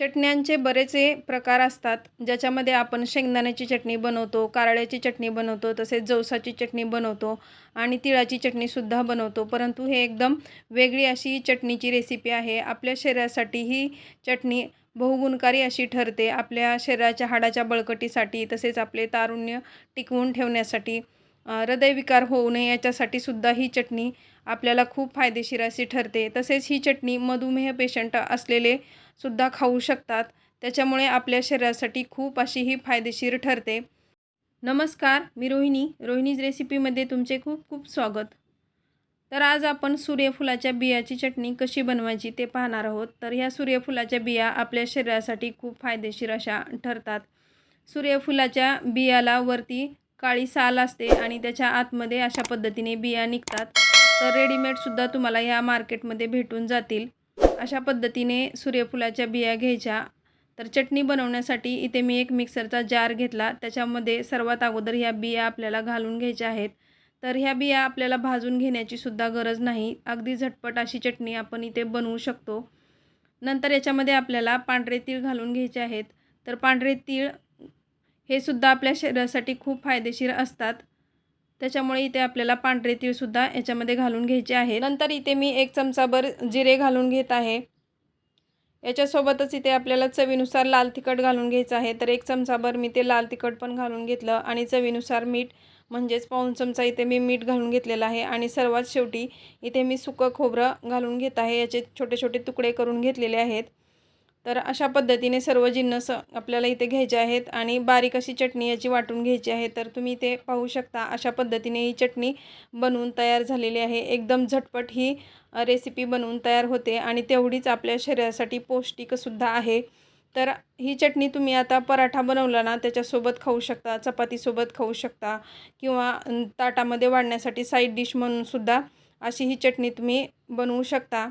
चटण्यांचे बरेचसे प्रकार असतात ज्याच्यामध्ये आपण शेंगदाण्याची चटणी बनवतो कारळ्याची चटणी बनवतो तसेच जवसाची चटणी बनवतो आणि तिळाची चटणीसुद्धा बनवतो. परंतु हे एकदम वेगळी अशी चटणीची रेसिपी आहे. आपल्या शरीरासाठी ही चटणी बहुगुणकारी अशी ठरते. आपल्या शरीराच्या हाडाच्या बळकटीसाठी तसेच आपले तारुण्य टिकवून ठेवण्यासाठी. हृदयविकार होऊ नये याच्यासाठी सुद्धा ही चटणी आपल्याला खूप फायदेशीर अशी ठरते. तसेच ही चटणी मधुमेह पेशंट असलेले सुद्धा खाऊ शकतात. त्याच्यामुळे आपल्या शरीरासाठी खूप अशी ही फायदेशीर ठरते. नमस्कार मी रोहिणी. रोहिणीज रेसिपीमध्ये तुमचे खूप खूप स्वागत. तर आज आपण सूर्यफुलाच्या बियाची चटणी कशी बनवायची ते पाहणार आहोत. तर ह्या सूर्यफुलाच्या बिया आपल्या शरीरासाठी खूप फायदेशीर अशा ठरतात. सूर्यफुलाच्या बियाला वरती काळी साल असते आणि त्याच्या आतमध्ये अशा पद्धतीने बिया निघतात. तर रेडीमेडसुद्धा तुम्हाला ह्या मार्केटमध्ये भेटून जातील. अशा पद्धतीने सूर्यफुलाच्या बिया घ्यायच्या. तर चटणी बनवण्यासाठी इथे मी एक मिक्सरचा जार घेतला. त्याच्यामध्ये सर्वात अगोदर ह्या बिया आपल्याला घालून घ्यायच्या आहेत. तर ह्या बिया आपल्याला भाजून घेण्याची सुद्धा गरज नाही. अगदी झटपट अशी चटणी आपण इथे बनवू शकतो. नंतर याच्यामध्ये आपल्याला पांढरे तीळ घालून घ्यायचे आहेत. तर पांढरे तीळ हे सुद्धा आपल्या शरीरासाठी खूप फायदेशीर असतात. त्याच्यामुळे इथे आपल्याला पांढरे तीळसुद्धा याच्यामध्ये घालून घ्यायचे आहे. नंतर इथे मी एक चमचाभर जिरे घालून घेत आहे. याच्यासोबतच इथे आपल्याला चवीनुसार लाल तिखट घालून घ्यायचं आहे. तर एक चमचाभर मी ते लाल तिखट पण घालून घेतलं आणि चवीनुसार मीठ म्हणजेच पाऊण चमचा इथे मी मीठ घालून घेतलेलं आहे. आणि सर्वात शेवटी इथे मी सुकं खोबरं घालून घेत आहे. याचे छोटे छोटे तुकडे करून घेतलेले आहेत. तर अशा पद्धतीने सर्व जिन्नस आपल्याला इथे घ्यायचे आहेत आणि बारीक अशी चटणी याची वाटून घ्यायची आहे. तर तुम्ही इथे पाहू शकता अशा पद्धतीने ही चटणी बनवून तयार झालेली आहे. एकदम झटपट ही रेसिपी बनवून तयार होते आणि तेवढीच आपल्या शरीरासाठी पौष्टिकसुद्धा आहे. तर ही चटणी तुम्ही आता पराठा बनवला ना त्याच्यासोबत खाऊ शकता चपातीसोबत खाऊ शकता किंवा ताटामध्ये वाढण्यासाठी साईड डिश म्हणूनसुद्धा अशी ही चटणी तुम्ही बनवू शकता.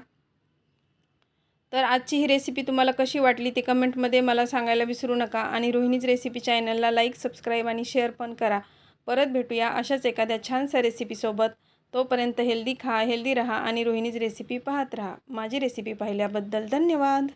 तर आजची ही रेसिपी तुम्हाला कशी वाटली ते कमेंटमध्ये मला सांगायला विसरू नका आणि रोहिणीच रेसिपी चॅनलला लाईक सबस्क्राईब आणि शेअर पण करा. परत भेटूया अशाच एखाद्या छानशा रेसिपीसोबत तोपर्यंत हेल्दी खा हेल्दी राहा आणि रोहिणीच रेसिपी पाहत राहा. माझी रेसिपी पाहिल्याबद्दल धन्यवाद.